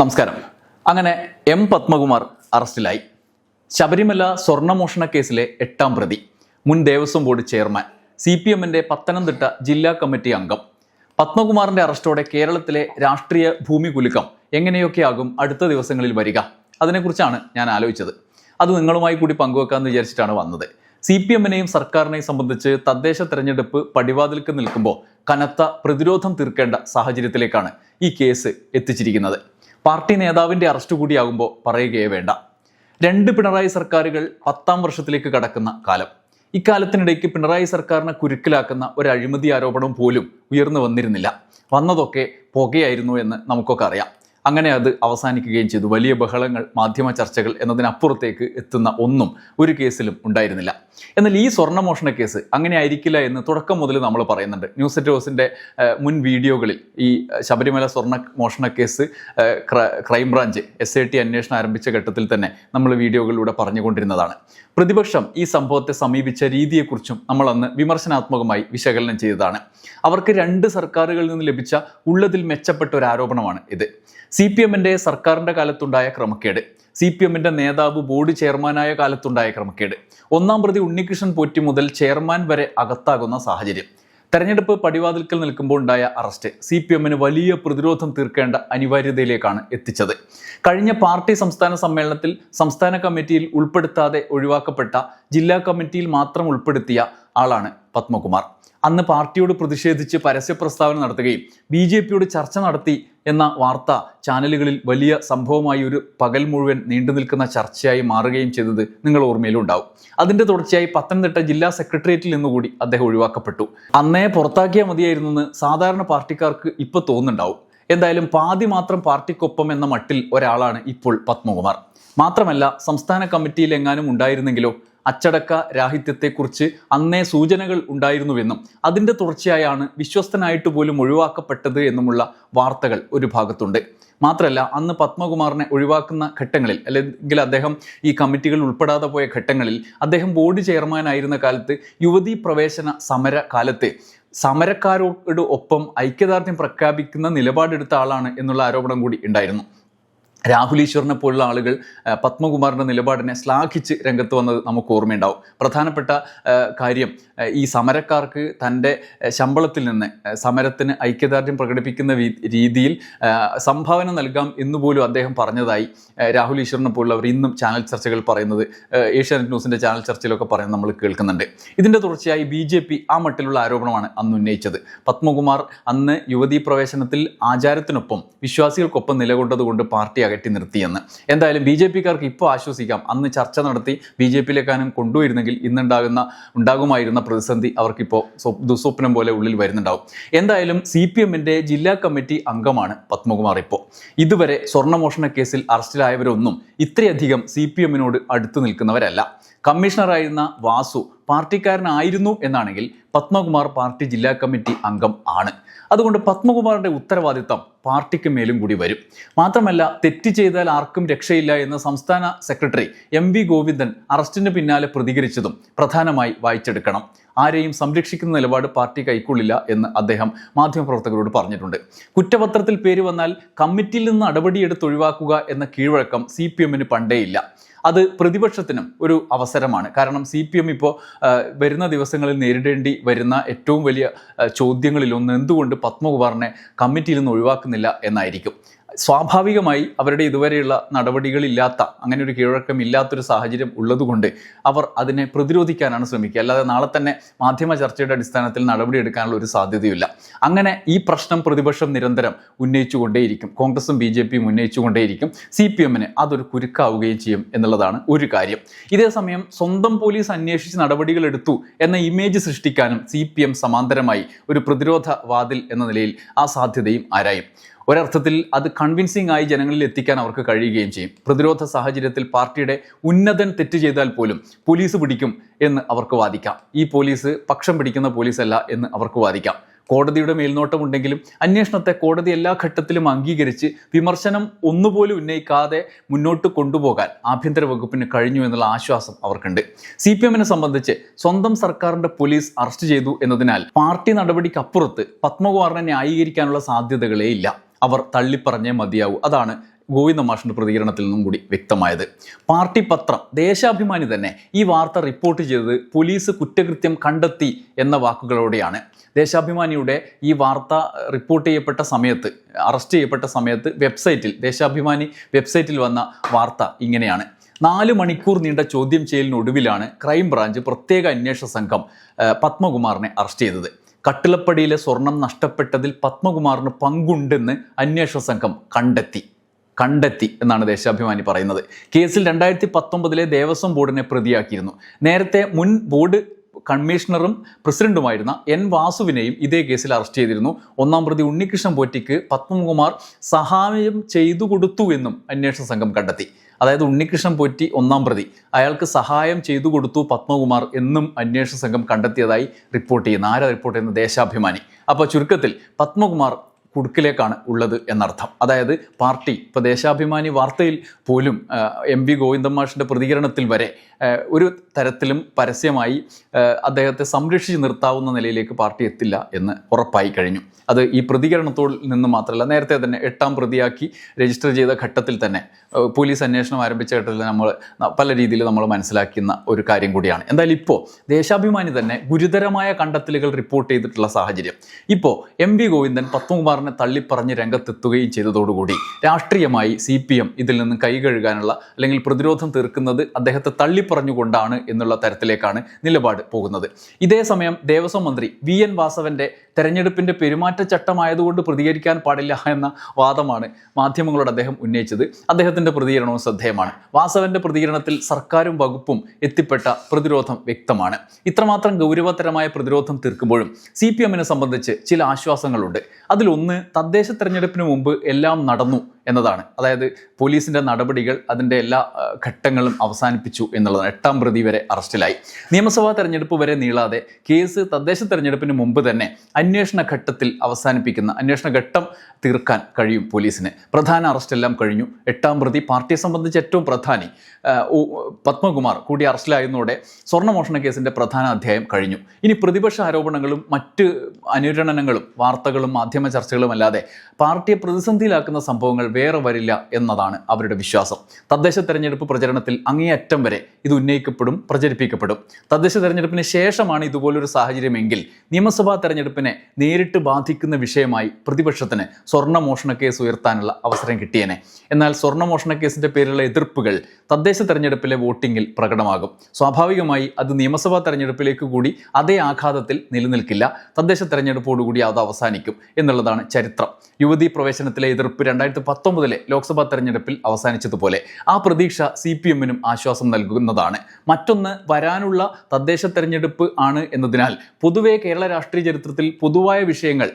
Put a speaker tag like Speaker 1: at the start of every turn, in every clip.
Speaker 1: നമസ്കാരം. അങ്ങനെ എം പത്മകുമാർ അറസ്റ്റിലായി. ശബരിമല സ്വർണമോഷണ കേസിലെ എട്ടാം പ്രതി മുൻ Devaswom board chairman C P എമ്മിന്റെ പത്തനംതിട്ട ജില്ലാ കമ്മിറ്റി അംഗം. പത്മകുമാറിന്റെ അറസ്റ്റോടെ കേരളത്തിലെ രാഷ്ട്രീയ ഭൂമി കുലുക്കം എങ്ങനെയൊക്കെയാകും അടുത്ത ദിവസങ്ങളിൽ വരിക? അതിനെക്കുറിച്ചാണ് ഞാൻ ആലോചിച്ചത്. അത് നിങ്ങളുമായി കൂടി പങ്കുവെക്കാമെന്ന് വിചാരിച്ചിട്ടാണ് വന്നത്. സി പി എമ്മിനെയും സർക്കാരിനെയും സംബന്ധിച്ച് തദ്ദേശ തെരഞ്ഞെടുപ്പ് പടിവാതിൽക്ക് നിൽക്കുമ്പോൾ കനത്ത പ്രതിരോധം തീർക്കേണ്ട സാഹചര്യത്തിലേക്കാണ് ഈ കേസ് എത്തിച്ചിരിക്കുന്നത്. പാർട്ടി നേതാവിന്റെ അറസ്റ്റ് കൂടിയാകുമ്പോൾ പറയുകയേ വേണ്ട. രണ്ട് പിണറായി സർക്കാരുകൾ പത്താം വർഷത്തിലേക്ക് കടക്കുന്ന കാലം. ഇക്കാലത്തിനിടയ്ക്ക് പിണറായി സർക്കാരിനെ കുരുക്കിലാക്കുന്ന ഒരു അഴിമതി ആരോപണം പോലും ഉയർന്നു വന്നിരുന്നില്ല. വന്നതൊക്കെ പുകയായിരുന്നു എന്ന് നമുക്കൊക്കെ അറിയാം. അങ്ങനെ അത് അവസാനിക്കുകയും ചെയ്തു. വലിയ ബഹളങ്ങൾ മാധ്യമ ചർച്ചകൾ എന്നതിനപ്പുറത്തേക്ക് എത്തുന്ന ഒന്നും ഒരു കേസിലും ഉണ്ടായിരുന്നില്ല. എന്നാൽ ഈ സ്വർണമോഷണ കേസ് അങ്ങനെ ആയിരിക്കില്ല എന്ന് തുടക്കം മുതൽ നമ്മൾ പറയുന്നുണ്ട്. ന്യൂസ് എറ്റ് ഹൗസിന്റെ മുൻ വീഡിയോകളിൽ ഈ ശബരിമല സ്വർണ മോഷണ case crime branch S I T അന്വേഷണം ആരംഭിച്ച ഘട്ടത്തിൽ തന്നെ നമ്മൾ വീഡിയോകളിലൂടെ പറഞ്ഞുകൊണ്ടിരുന്നതാണ്. പ്രതിപക്ഷം ഈ സംഭവത്തെ സമീപിച്ച രീതിയെക്കുറിച്ചും നമ്മൾ അന്ന് വിമർശനാത്മകമായി വിശകലനം ചെയ്തതാണ്. അവർക്ക് രണ്ട് സർക്കാരുകളിൽ നിന്ന് ലഭിച്ച ഉള്ളതിൽ മെച്ചപ്പെട്ട ഒരു ആരോപണമാണ് ഇത്. സി പി എമ്മിന്റെ സർക്കാരിന്റെ കാലത്തുണ്ടായ ക്രമക്കേട് സി പി എമ്മിന്റെ നേതാവ് ബോർഡ് ചെയർമാനായ കാലത്തുണ്ടായ ക്രമക്കേട് ഒന്നാം പ്രതി ഉണ്ണികൃഷ്ണൻ പോറ്റി മുതൽ ചെയർമാൻ വരെ അകത്താകുന്ന സാഹചര്യം. തെരഞ്ഞെടുപ്പ് പടിവാതിൽക്കൽ നിൽക്കുമ്പോൾ ഉണ്ടായ അറസ്റ്റ് സി പി എമ്മിന് വലിയ പ്രതിരോധം തീർക്കേണ്ട അനിവാര്യതയിലേക്കാണ് എത്തിച്ചത്. കഴിഞ്ഞ പാർട്ടി സംസ്ഥാന സമ്മേളനത്തിൽ സംസ്ഥാന കമ്മിറ്റിയിൽ ഉൾപ്പെടുത്താതെ ഒഴിവാക്കപ്പെട്ട ജില്ലാ കമ്മിറ്റിയിൽ മാത്രം ഉൾപ്പെടുത്തിയ ആളാണ് പത്മകുമാർ. അന്ന് പാർട്ടിയോട് പ്രതിഷേധിച്ച് പരസ്യ പ്രസ്താവന നടത്തുകയും ബി ജെ പിയോട് ചർച്ച നടത്തി എന്ന വാർത്ത ചാനലുകളിൽ വലിയ സംഭവമായി ഒരു പകൽ മുഴുവൻ നീണ്ടു നിൽക്കുന്ന ചർച്ചയായി മാറുകയും ചെയ്തത് നിങ്ങൾ ഓർമ്മയിലുണ്ടാവും. അതിന്റെ തുടർച്ചയായി പത്തനംതിട്ട ജില്ലാ സെക്രട്ടേറിയറ്റിൽ നിന്നുകൂടി അദ്ദേഹം ഒഴിവാക്കപ്പെട്ടു. അന്നേ പുറത്താക്കിയാൽ മതിയായിരുന്നെന്ന് സാധാരണ പാർട്ടിക്കാർക്ക് ഇപ്പോൾ തോന്നുന്നുണ്ടാവും. എന്തായാലും പാതി മാത്രം പാർട്ടിക്കൊപ്പം എന്ന മട്ടിൽ ഒരാളാണ് ഇപ്പോൾ പത്മകുമാർ. മാത്രമല്ല സംസ്ഥാന കമ്മിറ്റിയിൽ എങ്ങാനും ഉണ്ടായിരുന്നെങ്കിലോ അച്ചടക്ക രാഹിത്യത്തെക്കുറിച്ച് അന്നേ സൂചനകൾ ഉണ്ടായിരുന്നുവെന്നും അതിന്റെ തുടർച്ചയായാണ് വിശ്വസ്തനായിട്ട് പോലും ഒഴിവാക്കപ്പെട്ടത് എന്നുമുള്ള വാർത്തകൾ ഒരു ഭാഗത്തുണ്ട്. മാത്രമല്ല അന്ന് പത്മകുമാറിനെ ഒഴിവാക്കുന്ന ഘട്ടങ്ങളിൽ അല്ലെങ്കിൽ അദ്ദേഹം ഈ കമ്മിറ്റികൾ ഉൾപ്പെടാതെ പോയ ഘട്ടങ്ങളിൽ അദ്ദേഹം ബോർഡ് ചെയർമാനായിരുന്ന കാലത്ത് യുവതീ പ്രവേശന സമര കാലത്ത് സമരക്കാരോട് ഒപ്പം ഐക്യദാർഢ്യം പ്രഖ്യാപിക്കുന്ന നിലപാടെടുത്ത ആളാണ് എന്നുള്ള ആരോപണം കൂടി ഉണ്ടായിരുന്നു. രാഹുൽ ഈശ്വറിനെ പോലുള്ള ആളുകൾ പത്മകുമാറിന്റെ നിലപാടിനെ ശ്ലാഘിച്ച് രംഗത്ത് വന്നത് നമുക്ക് ഓർമ്മയുണ്ടാവും. പ്രധാനപ്പെട്ട കാര്യം ഈ സമരക്കാർക്ക് തന്റെ ശമ്പളത്തിൽ നിന്ന് സമരത്തിന് ഐക്യദാർഢ്യം പ്രകടിപ്പിക്കുന്ന രീതിയിൽ സംഭാവന നൽകാം എന്നുപോലും അദ്ദേഹം പറഞ്ഞതായി രാഹുൽ ഈശ്വറിനെ പോലുള്ളവർ ഇന്നും ചാനൽ ചർച്ചകൾ പറയുന്നത് ഏഷ്യാനെറ്റ് ന്യൂസിന്റെ ചാനൽ ചർച്ചയിലൊക്കെ പറയുന്നത് നമ്മൾ കേൾക്കുന്നുണ്ട്. ഇതിന്റെ തുടർച്ചയായി ബി ജെ പി ആ മട്ടിലുള്ള ആരോപണമാണ് അന്ന് ഉന്നയിച്ചത്. പത്മകുമാർ അന്ന് യുവതീ പ്രവേശനത്തിൽ ആചാരത്തിനൊപ്പം വിശ്വാസികൾക്കൊപ്പം നിലകൊണ്ടതുകൊണ്ട് പാർട്ടി അകറ്റി നിർത്തിയെന്ന്. എന്തായാലും ബി ജെ പിക്കാർക്ക് ഇപ്പോൾ ആശ്വസിക്കാം. അന്ന് ചർച്ച നടത്തി ബി ജെ പിയിലേക്കാനും കൊണ്ടുവരുന്നെങ്കിൽ ഇന്നുണ്ടാകുന്ന ഉണ്ടാകുമായിരുന്ന പ്രതിസന്ധി അവർക്കിപ്പോൾ സ്വ- ദുസ്വപ്നം പോലെ ഉള്ളിൽ വരുന്നുണ്ടാവും. എന്തായാലും സി പി എമ്മിന്റെ ജില്ലാ കമ്മിറ്റി അംഗമാണ് പത്മകുമാർ ഇപ്പോൾ. ഇതുവരെ സ്വർണമോഷണ കേസിൽ അറസ്റ്റിലായവരൊന്നും ഇത്രയധികം സി പി എമ്മിനോട് അടുത്തു നിൽക്കുന്നവരല്ല. കമ്മീഷണറായിരുന്ന വാസു പാർട്ടിക്കാരനായിരുന്നു എന്നാണെങ്കിൽ പത്മകുമാർ പാർട്ടി ജില്ലാ കമ്മിറ്റി അംഗം ആണ്. അതുകൊണ്ട് പത്മകുമാറിന്റെ ഉത്തരവാദിത്തം പാർട്ടിക്ക് മേലും കൂടി വരും. മാത്രമല്ല തെറ്റ് ചെയ്താൽ ആർക്കും രക്ഷയില്ല എന്ന് സംസ്ഥാന സെക്രട്ടറി എം വി ഗോവിന്ദൻ അറസ്റ്റിന് പിന്നാലെ പ്രതികരിച്ചതും പ്രധാനമായി വായിച്ചെടുക്കണം. ആരെയും സംരക്ഷിക്കുന്ന നിലപാട് പാർട്ടി കൈക്കൊള്ളില്ല എന്ന് അദ്ദേഹം മാധ്യമപ്രവർത്തകരോട് പറഞ്ഞിട്ടുണ്ട്. കുറ്റപത്രത്തിൽ പേര് വന്നാൽ കമ്മിറ്റിയിൽ നിന്ന് നടപടിയെടുത്ത് ഒഴിവാക്കുക എന്ന കീഴ്വഴക്കം സി പി എമ്മിന് പണ്ടേയില്ല. അത് പ്രതിപക്ഷത്തിനും ഒരു അവസരമാണ്. കാരണം സി പി എം ഇപ്പോൾ വരുന്ന ദിവസങ്ങളിൽ നേരിടേണ്ടി വരുന്ന ഏറ്റവും വലിയ ചോദ്യങ്ങളിലൊന്ന് എന്തുകൊണ്ട് പത്മകുമാറിനെ കമ്മിറ്റിയിൽ നിന്ന് ഒഴിവാക്കുന്നില്ല എന്നായിരിക്കും. സ്വാഭാവികമായി അവരുടെ ഇതുവരെയുള്ള നടപടികളില്ലാത്ത അങ്ങനെ ഒരു കീഴക്കം ഇല്ലാത്തൊരു സാഹചര്യം ഉള്ളതുകൊണ്ട് അവർ അതിനെ പ്രതിരോധിക്കാനാണ് ശ്രമിക്കുക. അല്ലാതെ നാളെ തന്നെ മാധ്യമ ചർച്ചയുടെ അടിസ്ഥാനത്തിൽ നടപടിയെടുക്കാനുള്ള ഒരു സാധ്യതയില്ല അങ്ങനെ ഈ പ്രശ്നം പ്രതിപക്ഷം നിരന്തരം ഉന്നയിച്ചുകൊണ്ടേയിരിക്കും. കോൺഗ്രസും ബി ജെ പിയും ഉന്നയിച്ചുകൊണ്ടേയിരിക്കും. സി പി എമ്മിന് അതൊരു കുരുക്കാവുകയും ചെയ്യും എന്നുള്ളതാണ് ഒരു കാര്യം. ഇതേസമയം സ്വന്തം പോലീസ് അന്വേഷിച്ച് നടപടികൾ എടുത്തു എന്ന ഇമേജ് സൃഷ്ടിക്കാനും സി പി എം സമാന്തരമായി ഒരു പ്രതിരോധ വാതിൽ എന്ന നിലയിൽ ആ സാധ്യതയും ആരായും. ഒരർത്ഥത്തിൽ അത് കൺവിൻസിംഗ് ആയി ജനങ്ങളിൽ എത്തിക്കാൻ അവർക്ക് കഴിയുകയും ചെയ്യും. പ്രതിരോധ സാഹചര്യത്തിൽ പാർട്ടിയുടെ ഉന്നതൻ തെറ്റ് ചെയ്താൽ പോലും പോലീസ് പിടിക്കും എന്ന് അവർക്ക് വാദിക്കാം. ഈ പോലീസ് പക്ഷം പിടിക്കുന്ന പോലീസല്ല എന്ന് അവർക്ക് വാദിക്കാം. കോടതിയുടെ മേൽനോട്ടമുണ്ടെങ്കിലും അന്വേഷണത്തെ കോടതി എല്ലാ ഘട്ടത്തിലും അംഗീകരിച്ച് വിമർശനം ഒന്നുപോലും ഉന്നയിക്കാതെ മുന്നോട്ട് കൊണ്ടുപോകാൻ ആഭ്യന്തര വകുപ്പിന് കഴിഞ്ഞു എന്നുള്ള ആശ്വാസം അവർക്കുണ്ട്. സി പി എമ്മിനെ സംബന്ധിച്ച് സ്വന്തം സർക്കാരിന്റെ പോലീസ് അറസ്റ്റ് ചെയ്തു എന്നതിനാൽ പാർട്ടി നടപടിക്കപ്പുറത്ത് പത്മകുമാറിനെ ന്യായീകരിക്കാനുള്ള സാധ്യതകളേ ഇല്ല. അവർ തള്ളിപ്പറഞ്ഞേ മതിയാവൂ. അതാണ് ഗോവിന്ദ മാഷിന്റെ പ്രതികരണത്തിൽ നിന്നും കൂടി വ്യക്തമായത്. പാർട്ടി പത്രം ദേശാഭിമാനി തന്നെ ഈ വാർത്ത റിപ്പോർട്ട് ചെയ്തത് പോലീസ് കുറ്റകൃത്യം കണ്ടെത്തി എന്ന വാക്കുകളോടെയാണ്. ദേശാഭിമാനിയുടെ ഈ വാർത്ത റിപ്പോർട്ട് ചെയ്യപ്പെട്ട സമയത്ത് അറസ്റ്റ് ചെയ്യപ്പെട്ട സമയത്ത് വെബ്സൈറ്റിൽ ദേശാഭിമാനി വെബ്സൈറ്റിൽ വന്ന വാർത്ത ഇങ്ങനെയാണ്. നാല് മണിക്കൂർ നീണ്ട ചോദ്യം ചെയ്യലിനൊടുവിലാണ് ക്രൈംബ്രാഞ്ച് പ്രത്യേക അന്വേഷണ സംഘം പത്മകുമാറിനെ അറസ്റ്റ് ചെയ്തത്. കട്ടിലപ്പടിയിലെ സ്വർണം നഷ്ടപ്പെട്ടതിൽ പത്മകുമാറിന് പങ്കുണ്ടെന്ന് അന്വേഷണ സംഘം കണ്ടെത്തി. കണ്ടെത്തി എന്നാണ് ദേശാഭിമാനി പറയുന്നത്. കേസിൽ രണ്ടായിരത്തി പത്തൊമ്പതിലെ ദേവസ്വം ബോർഡിനെ പ്രതിയാക്കിയിരുന്നു. നേരത്തെ മുൻ ബോർഡ് കമ്മീഷണറും പ്രസിഡന്റുമായിരുന്ന എൻ വാസുവിനെയും ഇതേ കേസിൽ അറസ്റ്റ് ചെയ്തിരുന്നു. ഒന്നാം പ്രതി ഉണ്ണികൃഷ്ണൻ പോറ്റിക്ക് പത്മകുമാർ സഹായം ചെയ്തു കൊടുത്തു എന്നും അന്വേഷണ സംഘം കണ്ടെത്തി. അതായത് ഉണ്ണികൃഷ്ണൻ പോറ്റി ഒന്നാം പ്രതി അയാൾക്ക് സഹായം ചെയ്തു കൊടുത്തു പത്മകുമാർ എന്നും അന്വേഷണ സംഘം കണ്ടെത്തിയതായി റിപ്പോർട്ട് ചെയ്യുന്ന. ആരാ റിപ്പോർട്ട് ചെയ്യുന്ന ദേശാഭിമാനി. അപ്പോൾ ചുരുക്കത്തിൽ പത്മകുമാർ കുടുക്കിലേക്കാണ് ഉള്ളത് എന്നർത്ഥം. അതായത് പാർട്ടി ഇപ്പോൾ ദേശാഭിമാനി വാർത്തയിൽ പോലും എം വി ഗോവിന്ദമാഷിന്റെ പ്രതികരണത്തിൽ വരെ ഒരു തരത്തിലും പരസ്യമായി അദ്ദേഹത്തെ സംരക്ഷിച്ച് നിർത്താവുന്ന നിലയിലേക്ക് പാർട്ടി എത്തില്ല എന്ന് ഉറപ്പായി കഴിഞ്ഞു. അത് ഈ പ്രതികരണത്തോട് നിന്ന് മാത്രമല്ല നേരത്തെ തന്നെ എട്ടാം പ്രതിയാക്കി രജിസ്റ്റർ ചെയ്ത ഘട്ടത്തിൽ തന്നെ പോലീസ് അന്വേഷണം ആരംഭിച്ച ഘട്ടത്തിൽ നമ്മൾ പല രീതിയിൽ നമ്മൾ മനസ്സിലാക്കുന്ന ഒരു കാര്യം കൂടിയാണ്. എന്തായാലും ഇപ്പോൾ ദേശാഭിമാനി തന്നെ ഗുരുതരമായ കണ്ടെത്തലുകൾ റിപ്പോർട്ട് ചെയ്തിട്ടുള്ള സാഹചര്യം. ഇപ്പോൾ എം വി ഗോവിന്ദൻ പത്മകുമാറിനെ തള്ളിപ്പറഞ്ഞ് രംഗത്തെത്തുകയും ചെയ്തതോടുകൂടി രാഷ്ട്രീയമായി സി പി എം ഇതിൽ നിന്ന് കൈകഴുകാനുള്ള അല്ലെങ്കിൽ പ്രതിരോധം തീർക്കുന്നത് അദ്ദേഹത്തെ തള്ളിപ്പറഞ്ഞുകൊണ്ടാണ് എന്നുള്ള തരത്തിലേക്കാണ് നിലപാട് പോകുന്നത്. ഇതേ സമയം ദേവസ്വം മന്ത്രി വി എൻ വാസവന്റെ തെരഞ്ഞെടുപ്പിന്റെ പെരുമാറ്റച്ചട്ടമായതുകൊണ്ട് പ്രതികരിക്കാൻ പാടില്ല എന്ന വാദമാണ് മാധ്യമങ്ങളോട് അദ്ദേഹം ഉന്നയിച്ചത്. അദ്ദേഹത്തിന്റെ പ്രതികരണവും ശ്രദ്ധേയമാണ്. വാസവന്റെ പ്രതികരണത്തിൽ സർക്കാരും വകുപ്പും എത്തിപ്പെട്ട പ്രതിരോധം വ്യക്തമാണ്. ഇത്രമാത്രം ഗൗരവതരമായ പ്രതിരോധം തീർക്കുമ്പോഴും സി പി എമ്മിനെ സംബന്ധിച്ച് ചില ആശ്വാസങ്ങളുണ്ട്. അതിലൊന്ന് തദ്ദേശ തെരഞ്ഞെടുപ്പിന് മുമ്പ് എല്ലാം നടന്നു എന്നതാണ്. അതായത് പോലീസിന്റെ നടപടികൾ അതിന്റെ എല്ലാ ഘട്ടങ്ങളും അവസാനിപ്പിച്ചു എന്നുള്ളതാണ്. എട്ടാം പ്രതി വരെ അറസ്റ്റിലായി. നിയമസഭാ തെരഞ്ഞെടുപ്പ് വരെ നീളാതെ കേസ് തദ്ദേശ തെരഞ്ഞെടുപ്പിന് മുമ്പ് തന്നെ അന്വേഷണ ഘട്ടത്തിൽ അവസാനിപ്പിക്കുന്ന അന്വേഷണ ഘട്ടം തീർക്കാൻ കഴിയും പോലീസിന്. പ്രധാന അറസ്റ്റെല്ലാം കഴിഞ്ഞു. എട്ടാം പ്രതി പാർട്ടിയെ സംബന്ധിച്ച് ഏറ്റവും പ്രധാനി പത്മകുമാർ കൂടി അറസ്റ്റിലായതോടെ സ്വർണമോഷണ കേസിന്റെ പ്രധാന അധ്യായം കഴിഞ്ഞു. ഇനി പ്രതിപക്ഷ ആരോപണങ്ങളും മറ്റ് അനുരണനങ്ങളും വാർത്തകളും മാധ്യമ ചർച്ചകളും അല്ലാതെ പാർട്ടിയെ പ്രതിസന്ധിയിലാക്കുന്ന സംഭവങ്ങൾ വേറെ വരില്ല എന്നതാണ് അവരുടെ വിശ്വാസം. തദ്ദേശ തെരഞ്ഞെടുപ്പ് പ്രചരണത്തിൽ അങ്ങേയറ്റം വരെ ഇത് ഉന്നയിക്കപ്പെടും പ്രചരിപ്പിക്കപ്പെടും. തദ്ദേശ തെരഞ്ഞെടുപ്പിന് ശേഷമാണ് ഇതുപോലൊരു സാഹചര്യമെങ്കിൽ നിയമസഭാ തെരഞ്ഞെടുപ്പിനെ നേരിട്ട് ബാധിക്കുന്ന വിഷയമായി പ്രതിപക്ഷത്തിന് സ്വർണമോഷണ കേസ് ഉയർത്താനുള്ള അവസരം കിട്ടിയേനെ. എന്നാൽ സ്വർണമോഷണ കേസിന്റെ പേരിലുള്ള എതിർപ്പുകൾ തദ്ദേശ തെരഞ്ഞെടുപ്പിലെ വോട്ടിങ്ങിൽ പ്രകടമാകും. സ്വാഭാവികമായി അത് നിയമസഭാ തെരഞ്ഞെടുപ്പിലേക്ക് കൂടി അതേ ആഘാതത്തിൽ നിലനിൽക്കില്ല. തദ്ദേശ തെരഞ്ഞെടുപ്പോടുകൂടി അത് അവസാനിക്കും എന്നുള്ളതാണ് ചരിത്രം. യുവതീ പ്രവേശനത്തിലെ എതിർപ്പ് രണ്ടായിരത്തി പത്തൊമ്പതിലെ ലോക്സഭാ തെരഞ്ഞെടുപ്പിൽ അവസാനിച്ചതുപോലെ ആ പ്രതീക്ഷ സി പി എമ്മിനും ആശ്വാസം നൽകുന്നതാണ്. മറ്റൊന്ന് വരാനുള്ള തദ്ദേശ തെരഞ്ഞെടുപ്പ് ആണ് എന്നതിനാൽ പൊതുവെ കേരള രാഷ്ട്രീയ ചരിത്രത്തിൽ പൊതുവായ വിഷയങ്ങൾ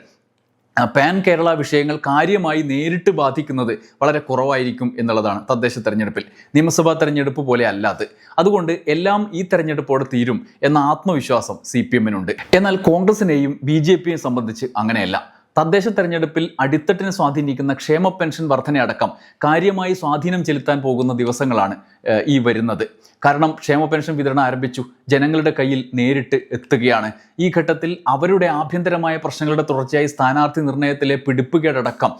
Speaker 1: പാൻ കേരള വിഷയങ്ങൾ കാര്യമായി നേരിട്ട് ബാധിക്കുന്നത് വളരെ കുറവായിരിക്കും എന്നുള്ളതാണ് തദ്ദേശ തെരഞ്ഞെടുപ്പിൽ. നിയമസഭാ തെരഞ്ഞെടുപ്പ് പോലെ അല്ലാതെ. അതുകൊണ്ട് എല്ലാം ഈ തെരഞ്ഞെടുപ്പോടെ തീരും എന്ന ആത്മവിശ്വാസം സി പി എമ്മിനുണ്ട് എന്നാൽ കോൺഗ്രസിനെയും ബി ജെ പിയെയും സംബന്ധിച്ച് അങ്ങനെയല്ല. തദ്ദേശ തെരഞ്ഞെടുപ്പിൽ അടിത്തട്ടിനെ സ്വാധീനിക്കുന്ന ക്ഷേമ പെൻഷൻ വർധനയടക്കം കാര്യമായി സ്വാധീനം ചെലുത്താൻ പോകുന്ന ദിവസങ്ങളാണ്. ഈ വരുന്നത്. കാരണം ക്ഷേമ പെൻഷൻ വിതരണം ആരംഭിച്ചു. ജനങ്ങളുടെ കയ്യിൽ നേരിട്ട് എത്തുകയാണ്. ഈ ഘട്ടത്തിൽ അവരുടെ ആഭ്യന്തരമായ പ്രശ്നങ്ങളുടെ തുടർച്ചയായി സ്ഥാനാർത്ഥി നിർണയത്തിലെ പിടിപ്പുകേടടക്കം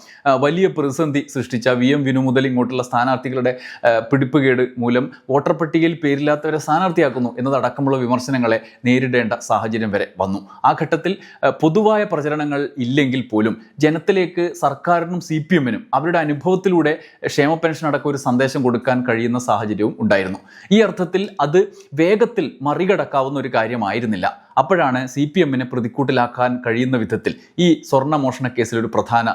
Speaker 1: വലിയ പ്രതിസന്ധി സൃഷ്ടിച്ച വി എം വിനു മുതൽ ഇങ്ങോട്ടുള്ള സ്ഥാനാർത്ഥികളുടെ പിടിപ്പുകേട് മൂലം വോട്ടർ പട്ടികയിൽ പേരില്ലാത്തവരെ സ്ഥാനാർത്ഥിയാക്കുന്നു എന്നതടക്കമുള്ള വിമർശനങ്ങളെ നേരിടേണ്ട സാഹചര്യം വരെ വന്നു. ആ ഘട്ടത്തിൽ പൊതുവായ പ്രചരണങ്ങൾ ഇല്ലെങ്കിൽ പോലും ജനത്തിലേക്ക് സർക്കാരിനും സി പി എമ്മിനും അവരുടെ അനുഭവത്തിലൂടെ ക്ഷേമ പെൻഷൻ അടക്കം ഒരു സന്ദേശം കൊടുക്കാൻ കഴിയുന്ന സാഹചര്യവും ഉണ്ടായിരുന്നു. ഈ അർത്ഥത്തിൽ അത് വേഗത്തിൽ മറികടക്കാവുന്ന ഒരു കാര്യമായിരുന്നില്ല. അപ്പോഴാണ് സി പി എമ്മിനെ പ്രതിക്കൂട്ടിലാക്കാൻ കഴിയുന്ന വിധത്തിൽ ഈ സ്വർണ മോഷണ കേസിൽ ഒരു പ്രധാന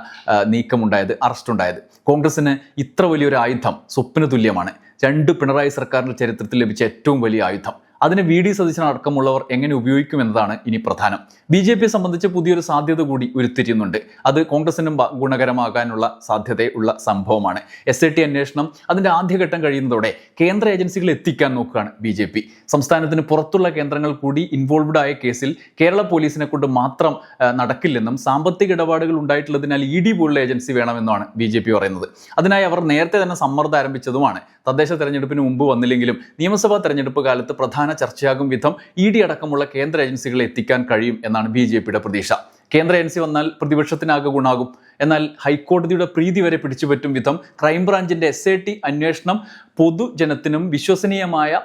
Speaker 1: നീക്കം നീക്കമുണ്ടായത് അറസ്റ്റ് ഉണ്ടായത് കോൺഗ്രസിന് ഇത്ര വലിയൊരു ആയുധം സ്വപ്ന തുല്യമാണ് രണ്ട് പിണറായി സർക്കാരിന്റെ ചരിത്രത്തിൽ ലഭിച്ച ഏറ്റവും വലിയ ആയുധം. അതിനെ വി ഡി സതീശൻ അടക്കമുള്ളവർ എങ്ങനെ ഉപയോഗിക്കും എന്നതാണ് ഇനി പ്രധാനം. ബി ജെ പിയെ സംബന്ധിച്ച് പുതിയൊരു സാധ്യത കൂടി ഉരുത്തിരിയുന്നുണ്ട്. അത് കോൺഗ്രസിനും ഗുണകരമാകാനുള്ള സാധ്യതയുള്ള സംഭവമാണ്. എസ് ഐ ടി അന്വേഷണം അതിന്റെ ആദ്യഘട്ടം കഴിയുന്നതോടെ കേന്ദ്ര ഏജൻസികൾ എത്തിക്കാൻ നോക്കുകയാണ് ബി ജെ പി. സംസ്ഥാനത്തിന് പുറത്തുള്ള കേന്ദ്രങ്ങൾ കൂടി ഇൻവോൾവ്ഡ് ആയ കേസിൽ കേരള പോലീസിനെ കൊണ്ട് മാത്രം നടക്കില്ലെന്നും സാമ്പത്തിക ഇടപാടുകൾ ഉണ്ടായിട്ടുള്ളതിനാൽ ഇ ഡി പോലുള്ള ഏജൻസി വേണമെന്നാണ് ബി ജെ പി പറയുന്നത്. അതിനായി അവർ നേരത്തെ തന്നെ സമ്മർദ്ദം ആരംഭിച്ചതുമാണ്. തദ്ദേശ തെരഞ്ഞെടുപ്പിന് മുമ്പ് വന്നില്ലെങ്കിലും നിയമസഭാ തെരഞ്ഞെടുപ്പ് കാലത്ത് പ്രധാന ചർച്ചയാകും വിധം ഇ ഡി അടക്കമുള്ള കേന്ദ്ര ഏജൻസികളെ എത്തിക്കാൻ കഴിയും എന്നാണ് ബി ജെ പിയുടെ പ്രതീക്ഷ. കേന്ദ്ര ഏജൻസി വന്നാൽ പ്രതിപക്ഷത്തിനാകെ ഗുണാകും. എന്നാൽ ഹൈക്കോടതിയുടെ പ്രീതി വരെ പിടിച്ചുപറ്റും വിധം ക്രൈംബ്രാഞ്ചിന്റെ എസ് ഐ ടി അന്വേഷണം പൊതുജനത്തിനും വിശ്വസനീയമായ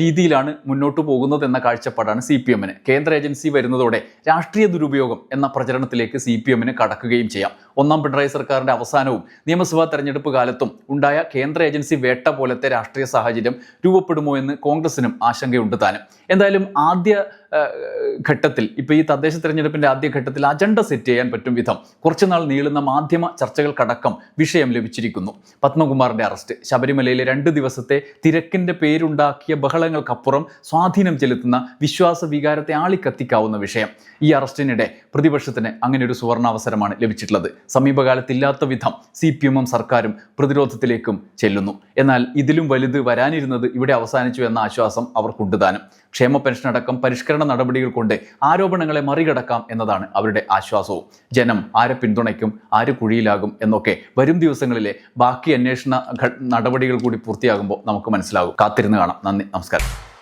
Speaker 1: രീതിയിലാണ് മുന്നോട്ട് പോകുന്നത് എന്ന കാഴ്ചപ്പാടാണ് സി പി എമ്മിന്. കേന്ദ്ര ഏജൻസി വരുന്നതോടെ രാഷ്ട്രീയ ദുരുപയോഗം എന്ന പ്രചരണത്തിലേക്ക് സി പി എമ്മിന് കടക്കുകയും ചെയ്യാം. ഒന്നാം പിണറായി സർക്കാരിന്റെ അവസാനവും നിയമസഭാ തെരഞ്ഞെടുപ്പ് കാലത്തും ഉണ്ടായ കേന്ദ്ര ഏജൻസി വേട്ട പോലത്തെ രാഷ്ട്രീയ സാഹചര്യം രൂപപ്പെടുമോ എന്ന് കോൺഗ്രസിനും ആശങ്കയുണ്ട് താനും. എന്തായാലും ആദ്യ ഘട്ടത്തിൽ ഇപ്പോൾ ഈ തദ്ദേശ തെരഞ്ഞെടുപ്പിന്റെ ആദ്യ ഘട്ടത്തിൽ അജണ്ട സെറ്റ് ചെയ്യാൻ പറ്റും വിധം കുറച്ചുനാൾ നീളുന്ന മാധ്യമ ചർച്ചകൾക്കടക്കം വിഷയം ലഭിച്ചിരിക്കുന്നു. പത്മകുമാറിന്റെ അറസ്റ്റ് ശബരിമലയിലെ രണ്ട് ദിവസത്തെ തിരക്കിന്റെ പേരുണ്ടാക്കിയ ബഹളങ്ങൾക്കപ്പുറം സ്വാധീനം ചെലുത്തുന്ന വിശ്വാസ വികാരത്തെ ആളിക്കത്തിക്കാവുന്ന വിഷയം. ഈ അറസ്റ്റിനിടെ പ്രതിപക്ഷത്തിന് അങ്ങനെ ഒരു സുവർണാവസരമാണ് ലഭിച്ചിട്ടുള്ളത്. സമീപകാലത്തില്ലാത്ത വിധം സി പി എമ്മും സർക്കാരും പ്രതിരോധത്തിലേക്കും ചെല്ലുന്നു. എന്നാൽ ഇതിലും വലുത് വരാനിരുന്നത് ഇവിടെ അവസാനിച്ചു എന്ന ആശ്വാസം അവർക്കുണ്ട് താനും. ക്ഷേമ പെൻഷൻ അടക്കം പരിഷ്കരണ നടപടികൾ കൊണ്ട് ആരോപണങ്ങളെ മറികടക്കാം എന്നതാണ് അവരുടെ ആശ്വാസവും. ജനം ആരെ പിന്തുണയ്ക്കും ആര് കുഴിയിലാകും എന്നൊക്കെ വരും ദിവസങ്ങളിലെ ബാക്കി അന്വേഷണ നടപടികൾ കൂടി പൂർത്തിയാകുമ്പോൾ നമുക്ക് മനസ്സിലാകും. കാത്തിരുന്ന് കാണാം. നന്ദി. നമസ്കാരം.